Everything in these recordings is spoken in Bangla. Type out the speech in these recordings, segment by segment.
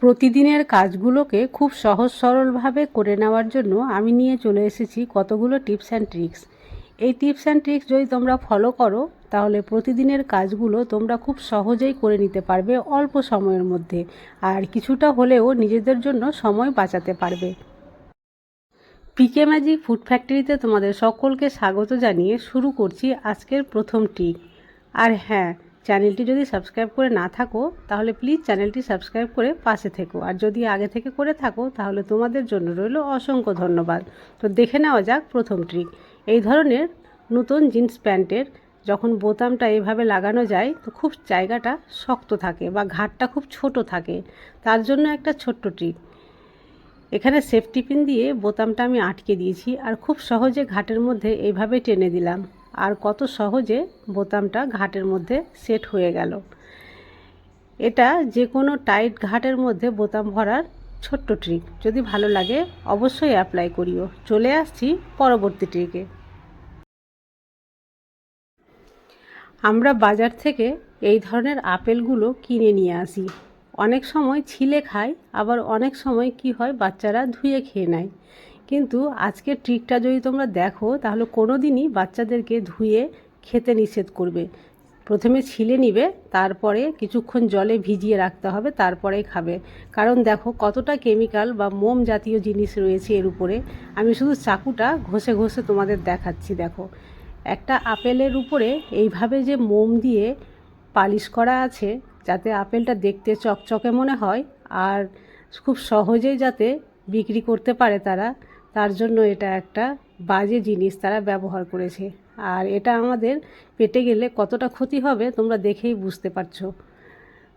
প্রতিদিনের কাজগুলোকে খুব সহজ সরলভাবে করে নেওয়ার জন্য আমি নিয়ে চলে এসেছি কতগুলো টিপস অ্যান্ড ট্রিক্স। এই টিপস অ্যান্ড ট্রিক্স যদি তোমরা ফলো করো, তাহলে প্রতিদিনের কাজগুলো তোমরা খুব সহজেই করে নিতে পারবে অল্প সময়ের মধ্যে, আর কিছুটা হলেও নিজেদের জন্য সময় বাঁচাতে পারবে। পিকে ম্যাজিক ফুড ফ্যাক্টরিতে তোমাদের সকলকে স্বাগত জানিয়ে শুরু করছি আজকের প্রথম ট্রিক। আর হ্যাঁ চ্যানেলটি যদি সাবস্ক্রাইব করে না থাকো, তাহলে প্লিজ চ্যানেলটি সাবস্ক্রাইব করে পাশে থেকো। আর যদি আগে থেকে করে থাকো, তাহলে তোমাদের জন্য রইল অসংখ্য ধন্যবাদ। তো দেখে নেওয়া যাক প্রথম ট্রিক এই ধরনের নতুন জিন্স প্যান্টের যখন বোতামটা এভাবে লাগানো যায়, তো খুব জায়গাটা শক্ত থাকে বা ঘাটটা খুব ছোট থাকে। তার জন্য একটা ছোট্ট ট্রিক এখানে সেফটি পিন দিয়ে বোতামটা আমি আটকে দিয়েছি আর খুব সহজে ঘাটের মধ্যে এইভাবে টেনে দিলাম। আর কত সহজে বোতামটা ঘাটের মধ্যে সেট হয়ে গেল। এটা যে কোনো টাইট ঘাটের মধ্যে বোতাম ভরার ছোট্ট ট্রিক। যদি ভালো লাগে, অবশ্যই অ্যাপ্লাই করিও। চলে আসছি পরবর্তী ট্রিকে। আমরা বাজার থেকে এই ধরনের আপেলগুলো কিনে নিয়ে আসি। অনেক সময় ছিলে খায়, আবার অনেক সময় কি হয়, বাচ্চারা ধুয়ে খেয়ে নেয়। কিন্তু আজকের ট্রিকটা যদি তোমরা দেখো, তাহলে কোনো দিনই বাচ্চাদেরকে ধুয়ে খেতে নিষেধ করবে। প্রথমে ছিলে নিবে, তারপরে কিছুক্ষণ জলে ভিজিয়ে রাখতে হবে, তারপরেই খাবে। কারণ দেখো কতটা কেমিক্যাল বা মোম জাতীয় জিনিস রয়েছে এর উপরে। আমি শুধু চাকুটা ঘষে ঘষে তোমাদের দেখাচ্ছি, দেখো। একটা আপেলের উপরে এইভাবে যে মোম দিয়ে পালিশ করা আছে, যাতে আপেলটা দেখতে চকচকে মনে হয়, আর খুব সহজেই যাতে বিক্রি করতে পারে তারা তার জন্য এটা একটা বাজে জিনিস তারা ব্যবহার করেছে। আর এটা আমাদের পেটে গেলে কতটা ক্ষতি হবে তোমরা দেখেই বুঝতে পারছ।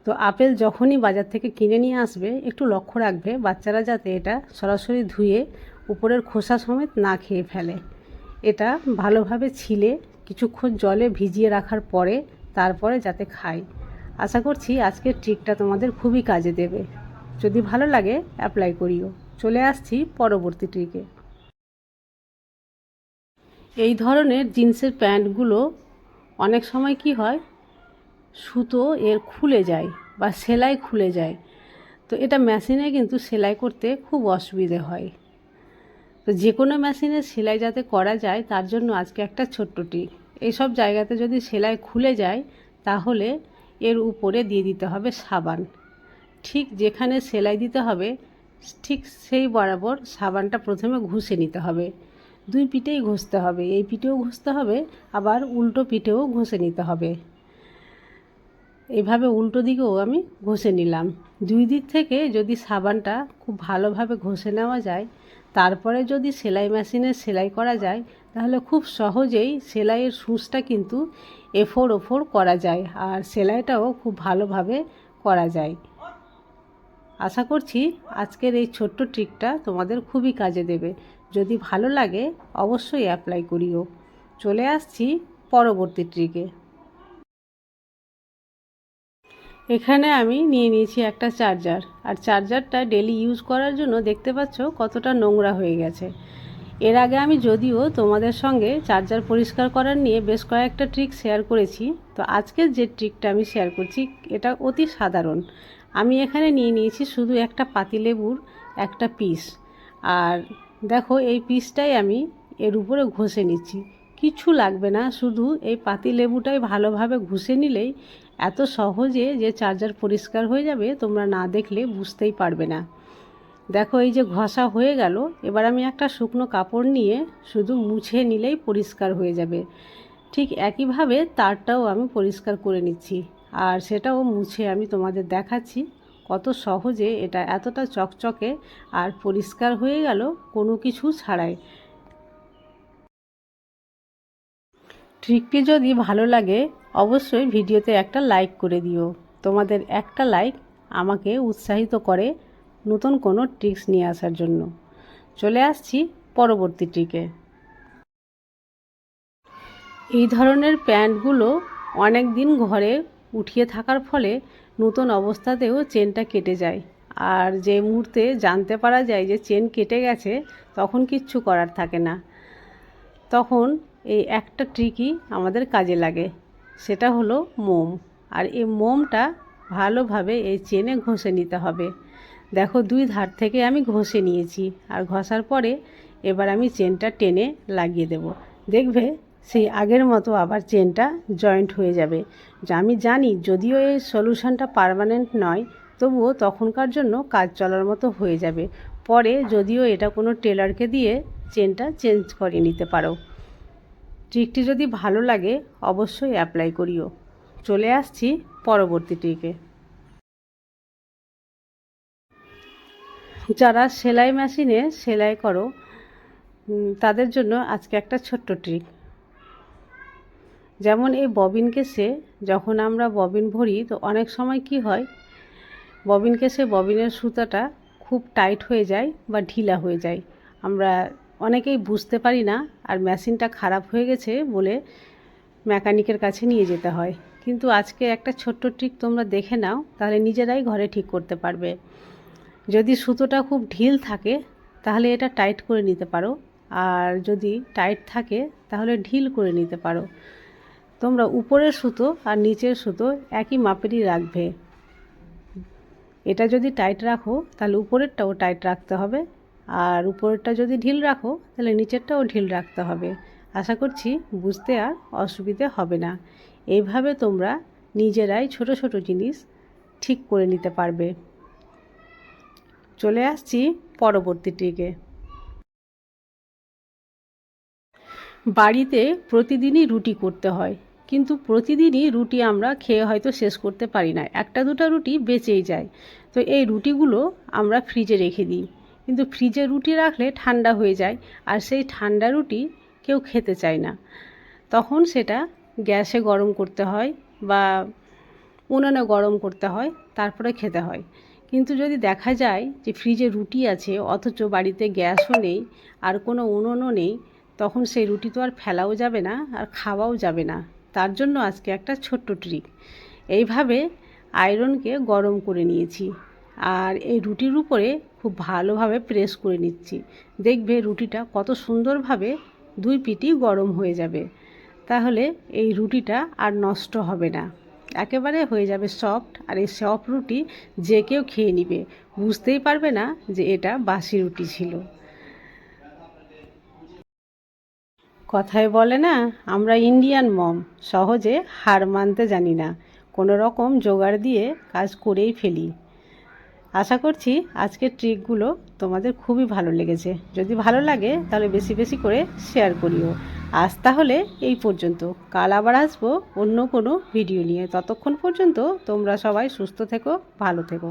তো আপেল যখনই বাজার থেকে কিনে নিয়ে আসবে, একটু লক্ষ্য রাখবে, বাচ্চারা যাতে এটা সরাসরি ধুয়ে উপরের খোসা সমেত না খেয়ে ফেলে। এটা ভালোভাবে ছিলে, কিছুক্ষণ জলে ভিজিয়ে রাখার পরে তারপরে যাতে খায়। আশা করছি আজকের ট্রিকটা তোমাদের খুবই কাজে দেবে। যদি ভালো লাগে অ্যাপ্লাই করিও। চলে আসছি পরবর্তী ট্রিকে। এই ধরনের জিন্সের প্যান্টগুলো অনেক সময় কি হয়, সুতো এর খুলে যায় বা সেলাই খুলে যায়। তো এটা মেশিনে কিন্তু সেলাই করতে খুব অসুবিধে হয়। তো যে কোনো মেশিনে সেলাই যাতে করা যায়, তার জন্য আজকে একটা ছোট্ট টিক এইসব জায়গাতে যদি সেলাই খুলে যায়, তাহলে এর উপরে দিয়ে দিতে হবে সাবান। ঠিক যেখানে সেলাই দিতে হবে ঠিক সেই বরাবর সাবানটা প্রথমে ঘষে নিতে হবে। দুই পিঠেই ঘষতে হবে। এই পিঠেও ঘষতে হবে, আবার উল্টো পিঠেও ঘষে নিতে হবে। এইভাবে উল্টো দিকেও আমি ঘষে নিলাম। দুই দিক থেকে যদি সাবানটা খুব ভালোভাবে ঘষে নেওয়া যায়, তারপরে যদি সেলাই মেশিনে সেলাই করা যায়, তাহলে খুব সহজেই সেলাইয়ের সূচটা কিন্তু এফোর ওফোর করা যায়, আর সেলাইটাও খুব ভালোভাবে করা যায়। আশা করছি আজকের এই ছোট্ট ট্রিকটা তোমাদের খুবই কাজে দেবে। যদি ভালো লাগে, অবশ্যই অ্যাপ্লাই করিও। চলে আসছি পরবর্তী ট্রিকে এখানে আমি নিয়ে নিয়েছি একটা চার্জার আর চার্জারটা ডেলি ইউজ করার জন্য দেখতে পাচ্ছ কতটা নোংরা হয়ে গেছে। এর আগে আমি যদিও তোমাদের সঙ্গে চার্জার পরিষ্কার করার নিয়ে বেশ কয়েকটা ট্রিক শেয়ার করেছি। তো আজকের যে ট্রিকটা আমি শেয়ার করছি, এটা অতি সাধারণ। আমি এখানে নিয়ে নিয়েছি শুধু একটা পাতিলেবুর একটা পিস আর দেখো, এই পিসটাই আমি এর উপরে ঘষে নিচ্ছি। কিছু লাগবে না, শুধু এই পাতি লেবুটাই ভালোভাবে ঘষে নিলেই এত সহজে যে চার্জার পরিষ্কার হয়ে যাবে, তোমরা না দেখলে বুঝতেই পারবে না। দেখো, এই যে ঘষা হয়ে গেল, এবার আমি একটা শুকনো কাপড় নিয়ে শুধু মুছে নিলেই পরিষ্কার হয়ে যাবে। ঠিক একইভাবে তারটাও আমি পরিষ্কার করে নিচ্ছি। আর সেটাও মুছে আমি তোমাদের দেখাচ্ছি কত সহজে এটা এতটা চকচকে আর পরিষ্কার হয়ে গেল কোনো কিছু ছাড়াই। ট্রিকটি যদি ভালো লাগে অবশ্যই ভিডিওতে একটা লাইক করে দিও। তোমাদের একটা লাইক আমাকে উৎসাহিত করে নতুন কোনো ট্রিক্স নিয়ে আসার জন্য। চলে আসছি পরবর্তী ট্রিকে। এই ধরনের প্যান্টগুলো অনেক দিন ঘরে উঠিয়ে থাকার ফলে নতুন অবস্থাতেও চেনটা কেটে যায়। আর যে মুহূর্তে জানতে পারা যায় যে চেন কেটে গেছে, তখন কিচ্ছু করার থাকে না। তখন এই একটা ট্রিকই আমাদের কাজে লাগে। সেটা হলো মোম। আর এই মোমটা ভালোভাবে এই চেনে ঘষে নিতে হবে। দেখো, দুই ধার থেকে আমি ঘষে নিয়েছি। আর ঘষার পরে এবার আমি চেনটা টেনে লাগিয়ে দেব। দেখবে সেই আগের মতো আবার চেনটা জয়েন্ট হয়ে যাবে। আমি জানি, যদিও এই সলিউশনটা পারমানেন্ট নয়, তবুও তখনকার জন্য কাজ চলার মতো হয়ে যাবে। পরে যদিও এটা কোনো টেলারকে দিয়ে চেনটা চেঞ্জ করে নিতে পারো। ট্রিকটি যদি ভালো লাগে, অবশ্যই অ্যাপ্লাই করিও। চলে আসছি পরবর্তী ট্রিকে। যারা সেলাই মেশিনে সেলাই করো তাদের জন্য আজকে একটা ছোট্ট ট্রিক। যেমন এই ববিন কেসে যখন আমরা ববিন ভরি, তো অনেক সময় কি হয়, ববিন কেসে ববিনের সুতাটা খুব টাইট হয়ে যায় বা ঢিলা হয়ে যায়। আমরা অনেকেই বুঝতে পারি না, আর মেশিনটা খারাপ হয়ে গেছে বলে মেকানিকের কাছে নিয়ে যেতে হয়। কিন্তু আজকে একটা ছোট্ট ট্রিক তোমরা দেখে নাও, তাহলে নিজেরাই ঘরে ঠিক করতে পারবে। যদি সুতোটা খুব ঢিল থাকে, তাহলে এটা টাইট করে নিতে পারো, আর যদি টাইট থাকে, তাহলে ঢিল করে নিতে পারো। তোমরা উপরের সুতো আর নিচের সুতো একই মাপেরই রাখবে। এটা যদি টাইট রাখো, তাহলে উপরেরটাও টাইট রাখতে হবে। আর উপরেরটা যদি ঢিল রাখো, তাহলে নিচেরটাও ঢিল রাখতে হবে। আশা করছি বুঝতে আর অসুবিধে হবে না। এইভাবে তোমরা নিজেরাই ছোট ছোট জিনিস ঠিক করে নিতে পারবে। চলে আসছি পরবর্তী ট্রিকে। বাড়িতে প্রতিদিনই রুটি করতে হয়। কিন্তু প্রতিদিনই রুটি আমরা খেয়ে হয়তো শেষ করতে পারি না। একটা দুটো রুটি বেঁচেই যায়। তো এই রুটিগুলো আমরা ফ্রিজে রেখে দিই। কিন্তু ফ্রিজে রুটি রাখলে ঠান্ডা হয়ে যায় আর সেই ঠান্ডা রুটি কেউ খেতে চায় না। তখন সেটা গ্যাসে গরম করতে হয় বা উনুনে গরম করতে হয়, তারপরে খেতে হয়। কিন্তু যদি দেখা যায় যে ফ্রিজে রুটি আছে, অথচ বাড়িতে গ্যাসও নেই আর কোনো উনুনও নেই, তখন সেই রুটি তো আর ফেলাও যাবে না আর খাওয়াও যাবে না। তার জন্য আজকে একটা ছোট্ট ট্রিক এইভাবে আয়রনকে গরম করে নিয়েছি আর এই রুটির উপরে খুব ভালোভাবে প্রেস করে নিচ্ছি। দেখবে রুটিটা কত সুন্দরভাবে দুই পিটি গরম হয়ে যাবে। তাহলে এই রুটিটা আর নষ্ট হবে না। একেবারে হয়ে যাবে সফট আর এই সফট রুটি যে কেউ খেয়ে নিবে। বুঝতেই পারবে না যে এটা বাসি রুটি ছিল। কথায় বলে না, আমরা ইন্ডিয়ান মম সহজে হার মানতে জানি না। কোনো রকম জোগাড় দিয়ে কাজ করেই ফেলি। আশা করছি আজকের ট্রিকগুলো তোমাদের খুবই ভালো লেগেছে। যদি ভালো লাগে, তাহলে বেশি বেশি করে শেয়ার করিও। আজ তাহলে এই পর্যন্ত। কাল আবার আসব অন্য কোনো ভিডিও নিয়ে। ততক্ষণ পর্যন্ত তোমরা সবাই সুস্থ থেকো, ভালো থেকো।